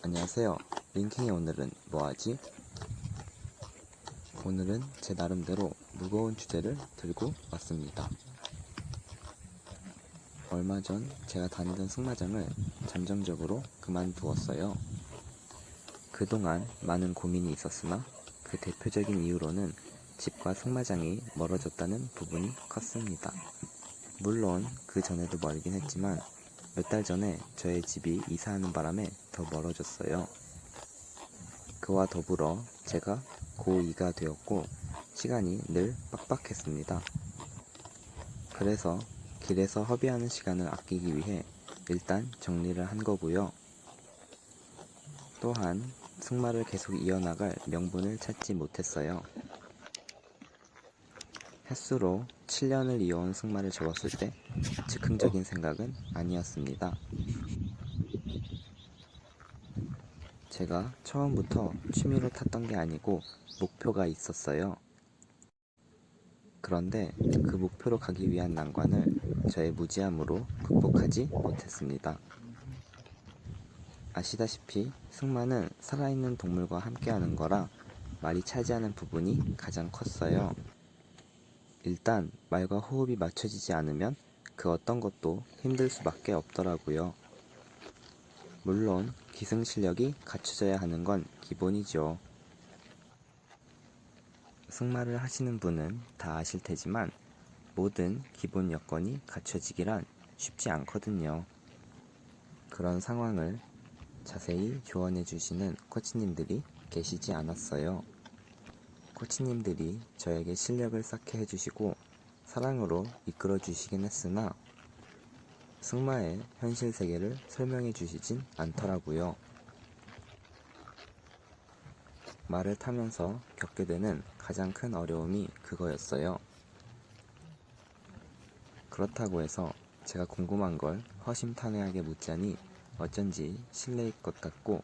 안녕하세요. 링킹의 오늘은 뭐하지? 오늘은 제 나름대로 무거운 주제를 들고 왔습니다. 얼마 전 제가 다니던 승마장을 잠정적으로 그만두었어요. 그동안 많은 고민이 있었으나 그 대표적인 이유로는 집과 승마장이 멀어졌다는 부분이 컸습니다. 물론 그 전에도 멀긴 했지만 몇 달 전에 저의 집이 이사하는 바람에 더 멀어졌어요. 그와 더불어 제가 고2가 되었고 시간이 늘 빡빡했습니다. 그래서 길에서 허비하는 시간을 아끼기 위해 일단 정리를 한 거고요. 또한 승마를 계속 이어나갈 명분을 찾지 못했어요. 횟수로 7년을 이어온 승마를 접었을 때 즉흥적인 생각은 아니었습니다. 제가 처음부터 취미로 탔던 게 아니고 목표가 있었어요. 그런데 그 목표로 가기 위한 난관을 저의 무지함으로 극복하지 못했습니다. 아시다시피 승마는 살아있는 동물과 함께하는 거라 말이 차지하는 부분이 가장 컸어요. 일단 말과 호흡이 맞춰지지 않으면 그 어떤 것도 힘들 수밖에 없더라고요. 물론 기승 실력이 갖춰져야 하는 건 기본이죠. 승마를 하시는 분은 다 아실 테지만 모든 기본 여건이 갖춰지기란 쉽지 않거든요. 그런 상황을 자세히 조언해 주시는 코치님들이 계시지 않았어요. 코치님들이 저에게 실력을 쌓게 해주시고 사랑으로 이끌어 주시긴 했으나 승마의 현실 세계를 설명해 주시진 않더라고요. 말을 타면서 겪게 되는 가장 큰 어려움이 그거였어요. 그렇다고 해서 제가 궁금한 걸 허심탄회하게 묻자니 어쩐지 실례일 것 같고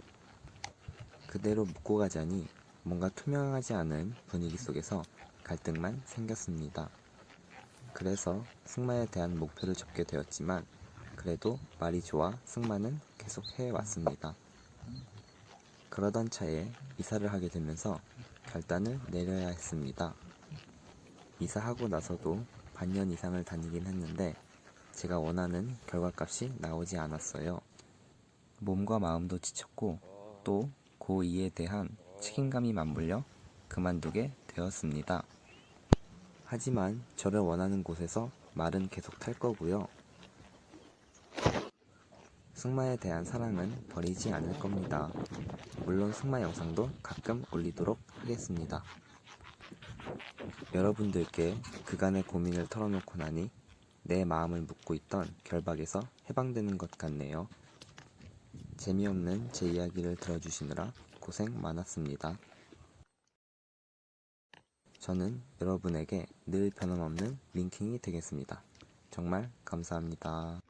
그대로 묻고 가자니 뭔가 투명하지 않은 분위기 속에서 갈등만 생겼습니다. 그래서 승마에 대한 목표를 접게 되었지만 그래도 말이 좋아 승마는 계속 해왔습니다. 그러던 차에 이사를 하게 되면서 결단을 내려야 했습니다. 이사하고 나서도 반년 이상을 다니긴 했는데 제가 원하는 결과값이 나오지 않았어요. 몸과 마음도 지쳤고 또 고2에 대한 책임감이 맞물려 그만두게 되었습니다. 하지만 저를 원하는 곳에서 말은 계속 탈 거고요. 승마에 대한 사랑은 버리지 않을 겁니다. 물론 승마 영상도 가끔 올리도록 하겠습니다. 여러분들께 그간의 고민을 털어놓고 나니 내 마음을 묻고 있던 결박에서 해방되는 것 같네요. 재미없는 제 이야기를 들어주시느라 고생 많았습니다. 저는 여러분에게 늘 변함없는 링킹이 되겠습니다. 정말 감사합니다.